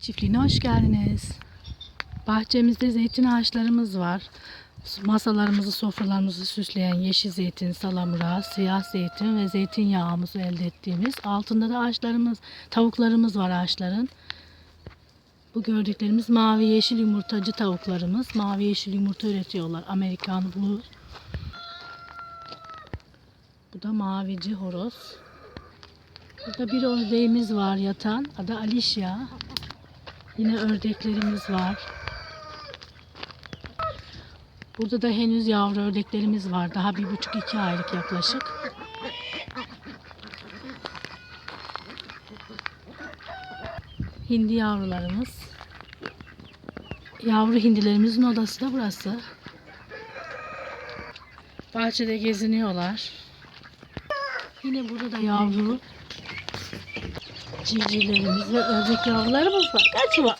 Çiftliğine hoş geldiniz. Bahçemizde zeytin ağaçlarımız var. Masalarımızı, sofralarımızı süsleyen yeşil zeytin, salamura, siyah zeytin ve zeytinyağımızı elde ettiğimiz. Altında da ağaçlarımız, tavuklarımız var ağaçların. Bu gördüklerimiz mavi yeşil yumurtacı tavuklarımız. Mavi yeşil yumurta üretiyorlar. Amerikan Blue. Bu da mavici horoz. Burada bir ördeğimiz var yatan. Adı Alicia. Yine ördeklerimiz var. Burada da henüz yavru ördeklerimiz var. Daha bir buçuk iki aylık yaklaşık. Hindi yavrularımız. Yavru hindilerimizin odası da burası. Bahçede geziniyorlar. Yine burada da yavru civcivlerimiz ördek yavrularımız var. Kaçma.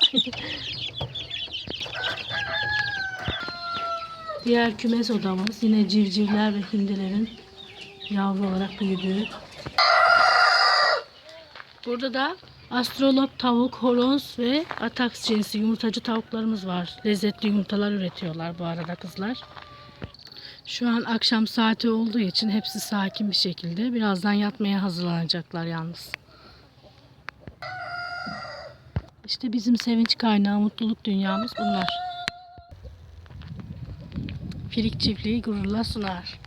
Diğer kümes odamız yine civcivler ve hindilerin yavru olarak büyüdüğü. Burada da astrolog tavuk, horoz ve ataks cinsi yumurtacı tavuklarımız var. Lezzetli yumurtalar üretiyorlar bu arada kızlar. Şu an akşam saati olduğu için hepsi sakin bir şekilde. Birazdan yatmaya hazırlanacaklar yalnız. İşte bizim sevinç kaynağı, mutluluk dünyamız bunlar. Filik çiftliği gururla sunar.